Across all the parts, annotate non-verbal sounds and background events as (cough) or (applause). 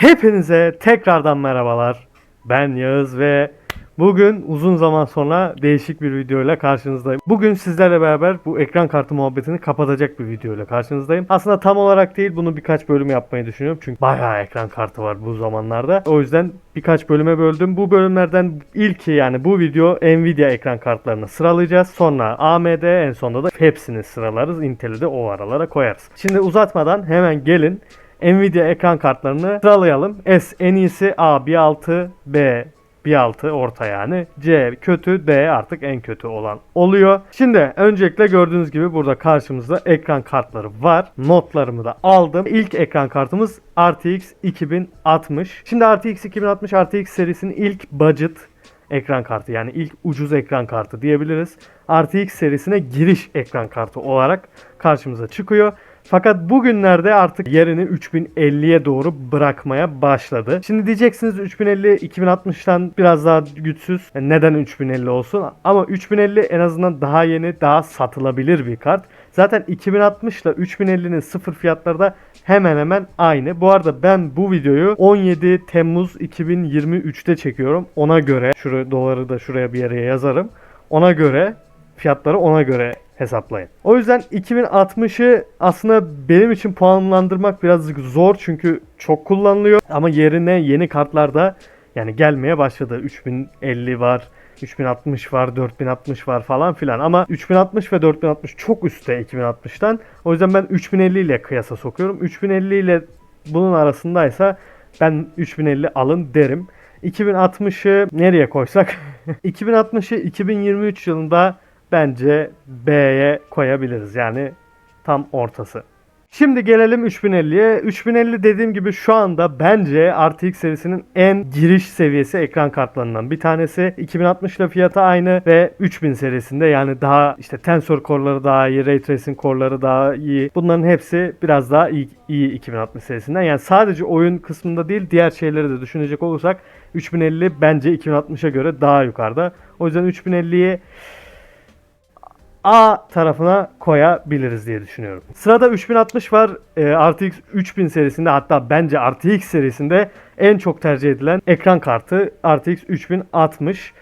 Hepinize tekrardan merhabalar. Ben Yağız ve bugün uzun zaman sonra değişik bir videoyla karşınızdayım. Bugün sizlerle beraber bu ekran kartı muhabbetini kapatacak bir videoyla karşınızdayım. Aslında tam olarak değil bunu birkaç bölüm yapmayı düşünüyorum. Çünkü bayağı ekran kartı var bu zamanlarda. O yüzden birkaç bölüme böldüm. Bu bölümlerden ilki yani bu video Nvidia ekran kartlarını sıralayacağız. Sonra AMD en sonunda da hepsini sıralarız. Intel'i de o aralara koyarız. Şimdi uzatmadan hemen gelin Nvidia ekran kartlarını sıralayalım. S en iyisi A bir altı, B bir altı orta yani. C kötü, D artık en kötü olan oluyor. Şimdi öncelikle gördüğünüz gibi burada karşımızda ekran kartları var. Notlarımı da aldım. İlk ekran kartımız RTX 2060. Şimdi RTX 2060 RTX serisinin ilk budget ekran kartı yani ilk ucuz ekran kartı diyebiliriz. RTX serisine giriş ekran kartı olarak karşımıza çıkıyor. Fakat bugünlerde artık yerini 3050'ye doğru bırakmaya başladı. Şimdi diyeceksiniz 3050 2060'tan biraz daha güçsüz. E, Neden 3050 olsun? Ama 3050 en azından daha yeni, daha satılabilir bir kart. Zaten 2060 ile 3050'nin sıfır fiyatları da hemen hemen aynı. Bu arada ben bu videoyu 17 Temmuz 2023'te çekiyorum. Ona göre şuraya doları da şuraya bir yere yazarım. Ona göre fiyatları ona göre hesaplayın. O yüzden 2060'ı aslında benim için puanlandırmak birazcık zor çünkü çok kullanılıyor ama yerine yeni kartlar da yani gelmeye başladı. 3050 var, 3060 var, 4060 var falan filan ama 3060 ve 4060 çok üstte 2060'tan. O yüzden ben 3050 ile kıyasa sokuyorum. 3050 ile bunun arasındaysa ben 3050 alın derim. 2060'ı nereye koysak? (laughs) 2060'ı 2023 yılında bence B'ye koyabiliriz. Yani tam ortası. Şimdi gelelim 3050'ye. 3050 dediğim gibi şu anda bence RTX serisinin en giriş seviyesi ekran kartlarından bir tanesi. 2060 ile fiyatı aynı ve 3000 serisinde yani daha işte Tensor Core'ları daha iyi, Ray Tracing Core'ları daha iyi. Bunların hepsi biraz daha iyi, iyi 2060 serisinden. Yani sadece oyun kısmında değil diğer şeyleri de düşünecek olursak 3050 bence 2060'a göre daha yukarıda. O yüzden 3050'yi A tarafına koyabiliriz diye düşünüyorum. Sırada 3060 var. Ee, RTX 3000 serisinde hatta bence RTX serisinde en çok tercih edilen ekran kartı RTX 3060.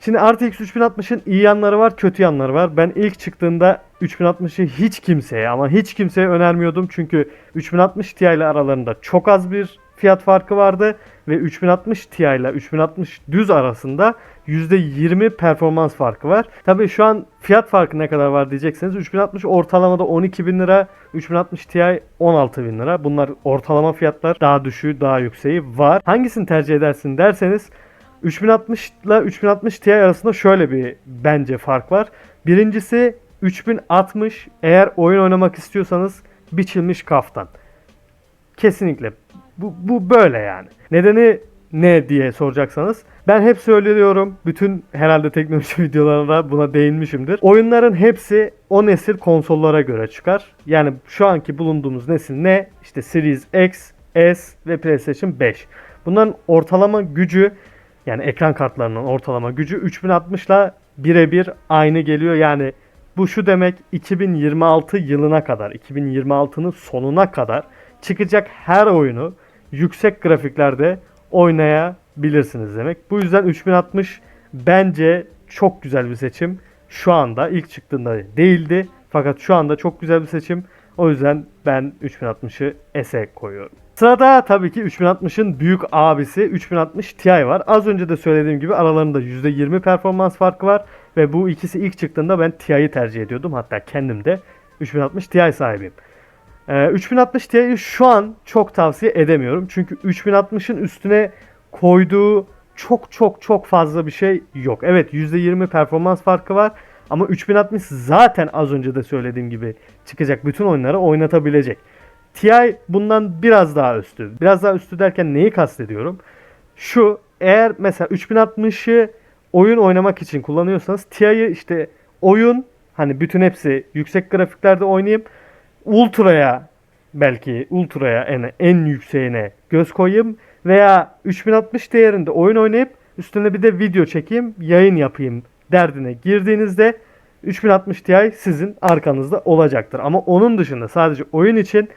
Şimdi RTX 3060'ın iyi yanları var, kötü yanları var. Ben ilk çıktığında 3060'ı hiç kimseye ama hiç kimseye önermiyordum. Çünkü 3060 Ti ile aralarında çok az bir fiyat farkı vardı ve 3060 Ti ile 3060 düz arasında %20 performans farkı var. Tabii şu an fiyat farkı ne kadar var diyecekseniz 3060 ortalamada 12 bin lira, 3060 Ti 16 bin lira. Bunlar ortalama fiyatlar. Daha düşüğü, daha yükseği var. Hangisini tercih edersin derseniz 3060 ile 3060 Ti arasında şöyle bir bence fark var. Birincisi 3060 eğer oyun oynamak istiyorsanız biçilmiş kaftan. Kesinlikle. Bu, bu böyle yani. Nedeni ne diye soracaksanız ben hep söylüyorum bütün herhalde teknoloji (laughs) videolarında buna değinmişimdir. Oyunların hepsi o nesil konsollara göre çıkar. Yani şu anki bulunduğumuz nesil ne? İşte Series X, S ve PlayStation 5. Bunların ortalama gücü yani ekran kartlarının ortalama gücü 3060 ile birebir aynı geliyor. Yani bu şu demek 2026 yılına kadar, 2026'nın sonuna kadar çıkacak her oyunu yüksek grafiklerde oynayabilirsiniz demek. Bu yüzden 3060 bence çok güzel bir seçim. Şu anda ilk çıktığında değildi. Fakat şu anda çok güzel bir seçim. O yüzden ben 3060'ı S'e koyuyorum. Sırada tabii ki 3060'ın büyük abisi 3060 Ti var. Az önce de söylediğim gibi aralarında %20 performans farkı var. Ve bu ikisi ilk çıktığında ben Ti'yi tercih ediyordum. Hatta kendim de 3060 Ti sahibiyim. Ee, 3060 Ti'yi şu an çok tavsiye edemiyorum. Çünkü 3060'ın üstüne koyduğu çok çok çok fazla bir şey yok. Evet %20 performans farkı var. Ama 3060 zaten az önce de söylediğim gibi çıkacak bütün oyunları oynatabilecek. Ti bundan biraz daha üstü. Biraz daha üstü derken neyi kastediyorum? Şu eğer mesela 3060'ı oyun oynamak için kullanıyorsanız Ti'yi işte oyun hani bütün hepsi yüksek grafiklerde oynayıp ultra'ya belki ultra'ya en, en yükseğine göz koyayım veya 3060 değerinde oyun oynayıp üstüne bir de video çekeyim, yayın yapayım derdine girdiğinizde 3060 Ti sizin arkanızda olacaktır. Ama onun dışında sadece oyun için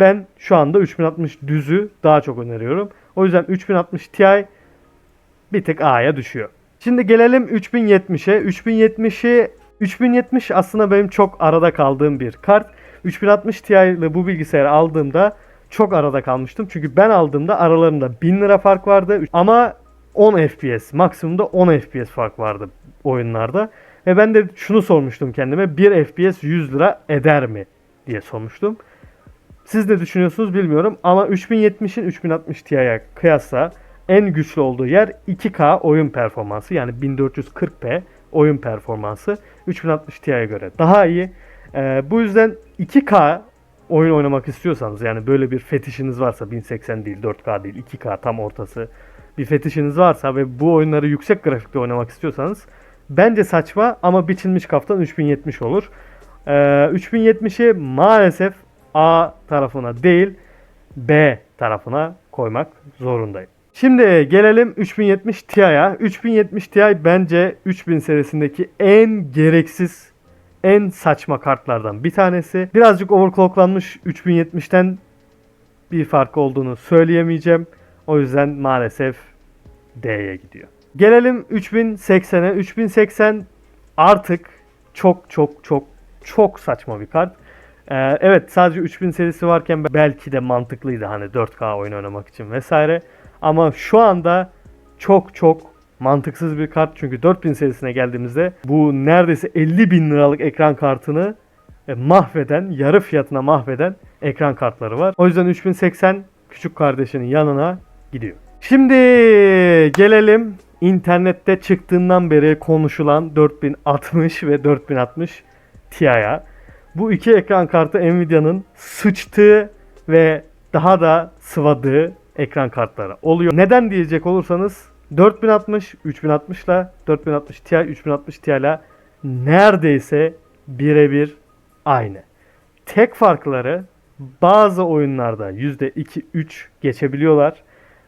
Ben şu anda 3060 düzü daha çok öneriyorum. O yüzden 3060 Ti bir tık A'ya düşüyor. Şimdi gelelim 3070'e. 3070'i 3070 aslında benim çok arada kaldığım bir kart. 3060 Ti ile bu bilgisayarı aldığımda çok arada kalmıştım. Çünkü ben aldığımda aralarında 1000 lira fark vardı. Ama 10 FPS, maksimumda 10 FPS fark vardı oyunlarda. Ve ben de şunu sormuştum kendime. 1 FPS 100 lira eder mi diye sormuştum. Siz ne düşünüyorsunuz bilmiyorum ama 3070'in 3060 Ti'ye kıyasla en güçlü olduğu yer 2K oyun performansı yani 1440p oyun performansı 3060 Ti'ye göre daha iyi. Ee, bu yüzden 2K oyun oynamak istiyorsanız yani böyle bir fetişiniz varsa 1080 değil 4K değil 2K tam ortası bir fetişiniz varsa ve bu oyunları yüksek grafikte oynamak istiyorsanız bence saçma ama biçilmiş kaftan 3070 olur. Ee, 3070'i maalesef A tarafına değil B tarafına koymak zorundayım. Şimdi gelelim 3070 Ti'ye. 3070 Ti bence 3000 serisindeki en gereksiz, en saçma kartlardan bir tanesi. Birazcık overclocklanmış 3070'ten bir fark olduğunu söyleyemeyeceğim. O yüzden maalesef D'ye gidiyor. Gelelim 3080'e. 3080 artık çok çok çok çok saçma bir kart. Ee, evet sadece 3000 serisi varken belki de mantıklıydı hani 4K oyun oynamak için vesaire. Ama şu anda çok çok mantıksız bir kart. Çünkü 4000 serisine geldiğimizde bu neredeyse 50 bin liralık ekran kartını e, mahveden, yarı fiyatına mahveden ekran kartları var. O yüzden 3080 küçük kardeşinin yanına gidiyor. Şimdi gelelim internette çıktığından beri konuşulan 4060 ve 4060 Ti'ye. Bu iki ekran kartı Nvidia'nın sıçtığı ve daha da sıvadığı ekran kartları oluyor. Neden diyecek olursanız 4060, 3060 ile 4060 Ti, 3060 Ti ile neredeyse birebir aynı. Tek farkları bazı oyunlarda %2-3 geçebiliyorlar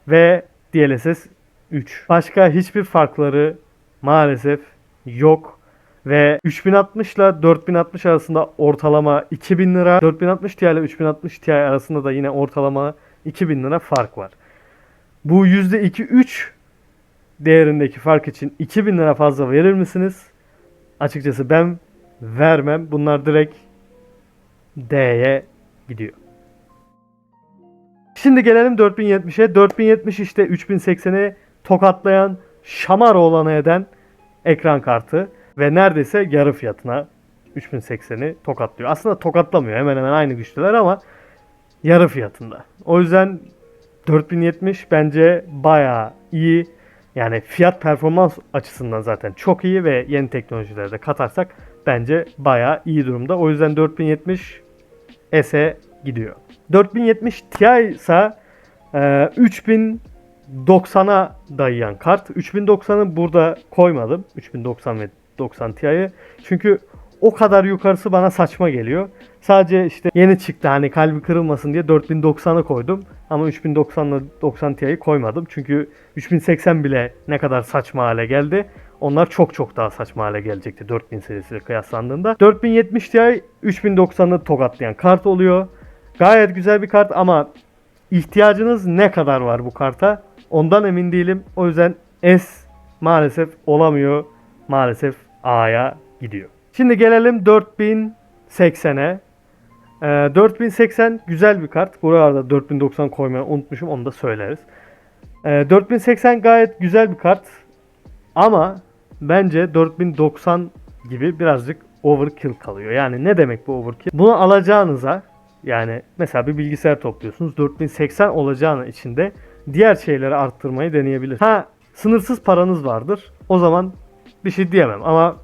ve DLSS 3. Başka hiçbir farkları maalesef yok. Ve 3060 ile 4060 arasında ortalama 2000 lira. 4060 Ti ile 3060 Ti arasında da yine ortalama 2000 lira fark var. Bu %2-3 değerindeki fark için 2000 lira fazla verir misiniz? Açıkçası ben vermem. Bunlar direkt D'ye gidiyor. Şimdi gelelim 4070'e. 4070 işte 3080'i tokatlayan, şamar olanı eden ekran kartı ve neredeyse yarı fiyatına 3080'i tokatlıyor. Aslında tokatlamıyor. Hemen hemen aynı güçlüler ama yarı fiyatında. O yüzden 4070 bence bayağı iyi. Yani fiyat performans açısından zaten çok iyi ve yeni teknolojileri de katarsak bence bayağı iyi durumda. O yüzden 4070 S'e gidiyor. 4070 Ti ise e, 3090'a dayayan kart. 3090'ı burada koymadım. 3090 ve 90 Ti'yi. Çünkü o kadar yukarısı bana saçma geliyor. Sadece işte yeni çıktı hani kalbi kırılmasın diye 4090'ı koydum. Ama 3090 ile 90 Ti'yi koymadım. Çünkü 3080 bile ne kadar saçma hale geldi. Onlar çok çok daha saçma hale gelecekti 4000 serisiyle kıyaslandığında. 4070 Ti 3090'ı tokatlayan kart oluyor. Gayet güzel bir kart ama ihtiyacınız ne kadar var bu karta? Ondan emin değilim. O yüzden S maalesef olamıyor. Maalesef A'ya gidiyor. Şimdi gelelim 4080'e. Ee, 4080 güzel bir kart. Buralarda 4090 koymayı unutmuşum onu da söyleriz. Ee, 4080 gayet güzel bir kart. Ama bence 4090 gibi birazcık overkill kalıyor. Yani ne demek bu overkill? Bunu alacağınıza yani mesela bir bilgisayar topluyorsunuz. 4080 olacağını içinde diğer şeyleri arttırmayı deneyebilir. Ha sınırsız paranız vardır. O zaman bir şey diyemem ama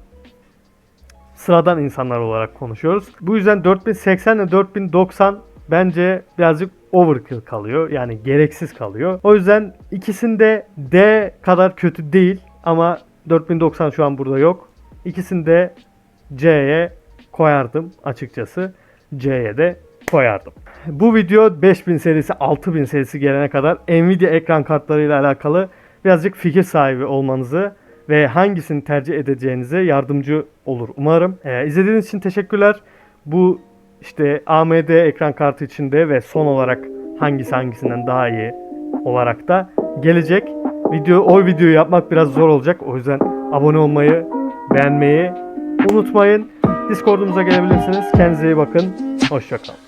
sıradan insanlar olarak konuşuyoruz. Bu yüzden 4080 ile 4090 bence birazcık overkill kalıyor. Yani gereksiz kalıyor. O yüzden ikisinde D kadar kötü değil ama 4090 şu an burada yok. İkisini de C'ye koyardım açıkçası. C'ye de koyardım. Bu video 5000 serisi 6000 serisi gelene kadar Nvidia ekran kartlarıyla alakalı birazcık fikir sahibi olmanızı ve hangisini tercih edeceğinize yardımcı olur umarım. Ee, izlediğiniz için teşekkürler. Bu işte AMD ekran kartı içinde ve son olarak hangisi hangisinden daha iyi olarak da gelecek. Video o videoyu yapmak biraz zor olacak. O yüzden abone olmayı, beğenmeyi unutmayın. Discord'umuza gelebilirsiniz. Kendinize iyi bakın. Hoşçakalın.